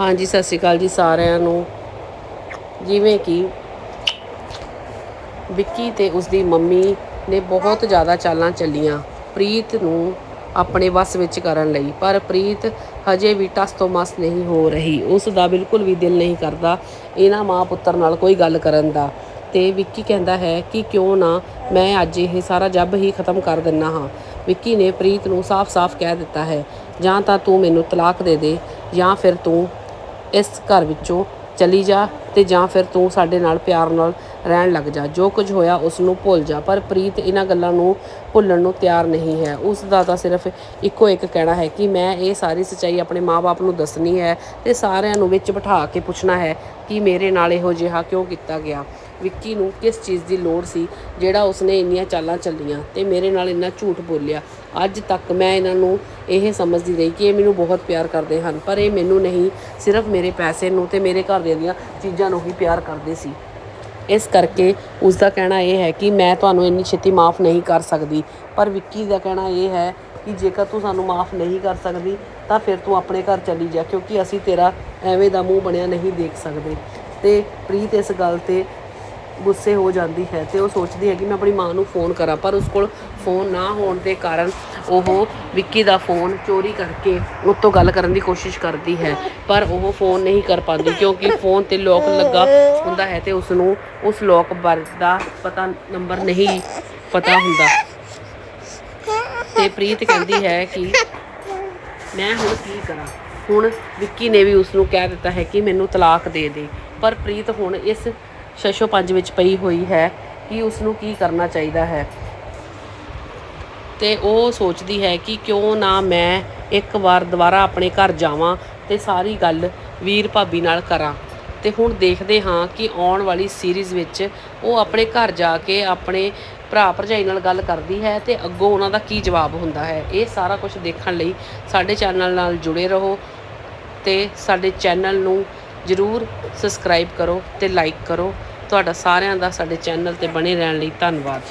ਹਾਂਜੀ, ਸਤਿ ਸ਼੍ਰੀ ਅਕਾਲ ਜੀ ਸਾਰਿਆਂ ਨੂੰ। ਜਿਵੇਂ ਕਿ ਵਿੱਕੀ ਤੇ ਉਸਦੀ ਮੰਮੀ ਨੇ ਬਹੁਤ ਜ਼ਿਆਦਾ ਚਾਲਾਂ ਚੱਲੀਆਂ ਪ੍ਰੀਤ ਨੂੰ ਆਪਣੇ ਵੱਸ ਵਿੱਚ ਕਰਨ ਲਈ, ਪਰ ਪ੍ਰੀਤ ਹਜੇ ਵੀ ਟਸ ਤੋਂ ਮਸ ਨਹੀਂ ਹੋ ਰਹੀ। ਉਸ ਦਾ ਬਿਲਕੁਲ ਵੀ ਦਿਲ ਨਹੀਂ ਕਰਦਾ ਇਹਨਾਂ ਮਾਂ ਪੁੱਤਰ ਨਾਲ ਕੋਈ ਗੱਲ ਕਰਨ ਦਾ। ਤੇ ਵਿੱਕੀ ਕਹਿੰਦਾ ਹੈ ਕਿ ਕਿਉਂ ਨਾ ਮੈਂ ਅੱਜ ਇਹ ਸਾਰਾ ਜੱਬ ਹੀ ਖਤਮ ਕਰ ਦਿੰਨਾ ਹਾਂ। ਵਿੱਕੀ ਨੇ ਪ੍ਰੀਤ ਨੂੰ ਸਾਫ਼-ਸਾਫ਼ ਕਹਿ ਦਿੱਤਾ ਹੈ, ਜਾਂ ਤਾਂ ਤੂੰ ਮੈਨੂੰ ਤਲਾਕ ਦੇ ਦੇ, ਜਾਂ ਫਿਰ ਤੂੰ ਇਸ ਘਰ ਵਿੱਚੋਂ ਚਲੀ ਜਾ ਅਤੇ ਜਾਂ ਫਿਰ ਤੂੰ ਸਾਡੇ ਨਾਲ ਪਿਆਰ ਨਾਲ ਰਹਿਣ ਲੱਗ ਜਾ। ਜੋ ਕੁਝ ਹੋਇਆ ਉਸ ਨੂੰ ਭੁੱਲ ਜਾ। ਪਰ ਪ੍ਰੀਤ ਇਹਨਾਂ ਗੱਲਾਂ ਨੂੰ ਭੁੱਲਣ ਨੂੰ ਤਿਆਰ ਨਹੀਂ ਹੈ। ਉਸ ਦਾ ਤਾਂ ਸਿਰਫ ਇੱਕੋ ਇੱਕ ਕਹਿਣਾ ਹੈ ਕਿ ਮੈਂ ਇਹ ਸਾਰੀ ਸੱਚਾਈ ਆਪਣੇ ਮਾਪੇ ਨੂੰ ਦੱਸਣੀ ਹੈ ਤੇ ਸਾਰਿਆਂ ਨੂੰ ਵਿੱਚ ਬਿਠਾ ਕੇ ਪੁੱਛਣਾ ਹੈ ਕਿ ਮੇਰੇ ਨਾਲ ਇਹੋ ਜਿਹਾ ਕਿਉਂ ਕੀਤਾ ਗਿਆ? ਵਿੱਕੀ ਨੂੰ ਕਿਸ ਚੀਜ਼ ਦੀ ਲੋੜ ਸੀ ਜਿਹੜਾ ਉਸਨੇ ਇੰਨੀਆਂ ਚਾਲਾਂ ਚੱਲੀਆਂ ਤੇ ਮੇਰੇ ਨਾਲ ਇੰਨਾ ਝੂਠ ਬੋਲਿਆ? ਅੱਜ ਤੱਕ ਮੈਂ ਇਹਨਾਂ ਨੂੰ ਇਹ ਸਮਝਦੀ ਰਹੀ ਕਿ ਇਹ ਮੈਨੂੰ ਬਹੁਤ ਪਿਆਰ ਕਰਦੇ ਹਨ, ਪਰ ਇਹ ਮੈਨੂੰ ਨਹੀਂ, ਸਿਰਫ ਮੇਰੇ ਪੈਸੇ ਨੂੰ ਤੇ ਮੇਰੇ ਘਰ ਦੀਆਂ ਚੀਜ਼ਾਂ ਨੂੰ ਹੀ ਪਿਆਰ ਕਰਦੇ ਸੀ। ਇਸ ਕਰਕੇ ਉਸ ਦਾ ਕਹਿਣਾ ਇਹ ਹੈ ਕਿ ਮੈਂ ਤੁਹਾਨੂੰ ਇੰਨੀ ਛੇਤੀ ਮਾਫ ਨਹੀਂ ਕਰ ਸਕਦੀ। ਪਰ ਵਿੱਕੀ ਦਾ ਕਹਿਣਾ ਇਹ ਹੈ ਕਿ ਜੇਕਰ ਤੂੰ ਸਾਨੂੰ ਮਾਫ ਨਹੀਂ ਕਰ ਸਕਦੀ, ਤਾਂ ਫਿਰ ਤੂੰ ਆਪਣੇ ਘਰ ਚਲੀ ਜਾ, ਕਿਉਂਕਿ ਅਸੀਂ ਤੇਰਾ ਐਵੇਂ ਦਾ ਮੂੰਹ ਬਣਿਆ ਨਹੀਂ ਦੇਖ ਸਕਦੇ। ਤੇ ਪ੍ਰੀਤ ਇਸ ਗੱਲ ਤੇ ਗੁੱਸੇ ਹੋ ਜਾਂਦੀ ਹੈ ਤੇ ਉਹ ਸੋਚਦੀ ਹੈ ਕਿ ਮੈਂ ਆਪਣੀ ਮਾਂ ਨੂੰ ਫੋਨ ਕਰਾਂ, ਪਰ ਉਸ ਕੋਲ ਫੋਨ ਨਾ ਹੋਣ ਦੇ ਕਾਰਨ ਉਹ ਵਿੱਕੀ ਦਾ ਫੋਨ ਚੋਰੀ ਕਰਕੇ ਉਸ ਤੋਂ ਗੱਲ ਕਰਨ ਦੀ ਕੋਸ਼ਿਸ਼ ਕਰਦੀ ਹੈ, ਪਰ ਉਹ ਫੋਨ ਨਹੀਂ ਕਰ ਪਾਉਂਦੀ ਕਿਉਂਕਿ ਫੋਨ ਤੇ ਲੋਕ ਲੱਗਾ ਹੁੰਦਾ ਹੈ ਤੇ ਉਸ ਨੂੰ ਉਸ ਲੋਕ ਬਾਰੇ ਦਾ ਪਤਾ ਨੰਬਰ ਨਹੀਂ ਪਤਾ ਹੁੰਦਾ। ਤੇ ਪ੍ਰੀਤ ਕਹਿੰਦੀ ਹੈ ਕਿ ਮੈਂ ਹੁਣ ਕੀ ਕਰਾਂ? ਹੁਣ ਵਿੱਕੀ ਨੇ ਵੀ ਉਸ ਨੂੰ ਕਹਿ ਦਿੱਤਾ ਹੈ ਕਿ ਮੈਨੂੰ ਤਲਾਕ ਦੇ ਦੇ, ਪਰ ਪ੍ਰੀਤ ਹੁਣ ਇਸ ਸ਼ਸ਼ੋ ਪੰਜ ਵਿੱਚ ਪਈ ਹੋਈ ਹੈ ਕਿ ਉਸ ਨੂੰ ਕੀ ਕਰਨਾ ਚਾਹੀਦਾ ਹੈ। ਤੇ ਉਹ ਸੋਚਦੀ ਹੈ ਕਿ ਕਿਉਂ ਨਾ ਮੈਂ ਇੱਕ ਵਾਰ ਦੁਬਾਰਾ ਆਪਣੇ ਘਰ ਜਾਵਾਂ ਤੇ ਸਾਰੀ ਗੱਲ ਵੀਰ ਭਾਬੀ ਨਾਲ ਕਰਾਂ। ਤੇ ਹੁਣ ਦੇਖਦੇ ਹਾਂ ਕਿ ਆਉਣ ਵਾਲੀ ਸੀਰੀਜ਼ ਵਿੱਚ ਉਹ ਆਪਣੇ ਘਰ ਜਾ ਕੇ ਆਪਣੇ ਭਰਾ ਭਰਜਾਈ ਨਾਲ ਗੱਲ ਕਰਦੀ ਹੈ ਤੇ ਅੱਗੋਂ ਉਹਨਾਂ ਦਾ ਕੀ ਜਵਾਬ ਹੁੰਦਾ ਹੈ। ਇਹ ਸਾਰਾ ਕੁਝ ਦੇਖਣ ਲਈ ਸਾਡੇ ਚੈਨਲ ਨਾਲ ਜੁੜੇ ਰਹੋ ਤੇ ਸਾਡੇ ਚੈਨਲ ਨੂੰ ਜਰੂਰ ਸਬਸਕ੍ਰਾਈਬ ਕਰੋ ਤੇ ਲਾਈਕ ਕਰੋ। ਤੁਹਾਡਾ ਸਾਰਿਆਂ ਦਾ ਸਾਡੇ ਚੈਨਲ ਤੇ ਬਣੇ ਰਹਿਣ ਲਈ ਧੰਨਵਾਦ।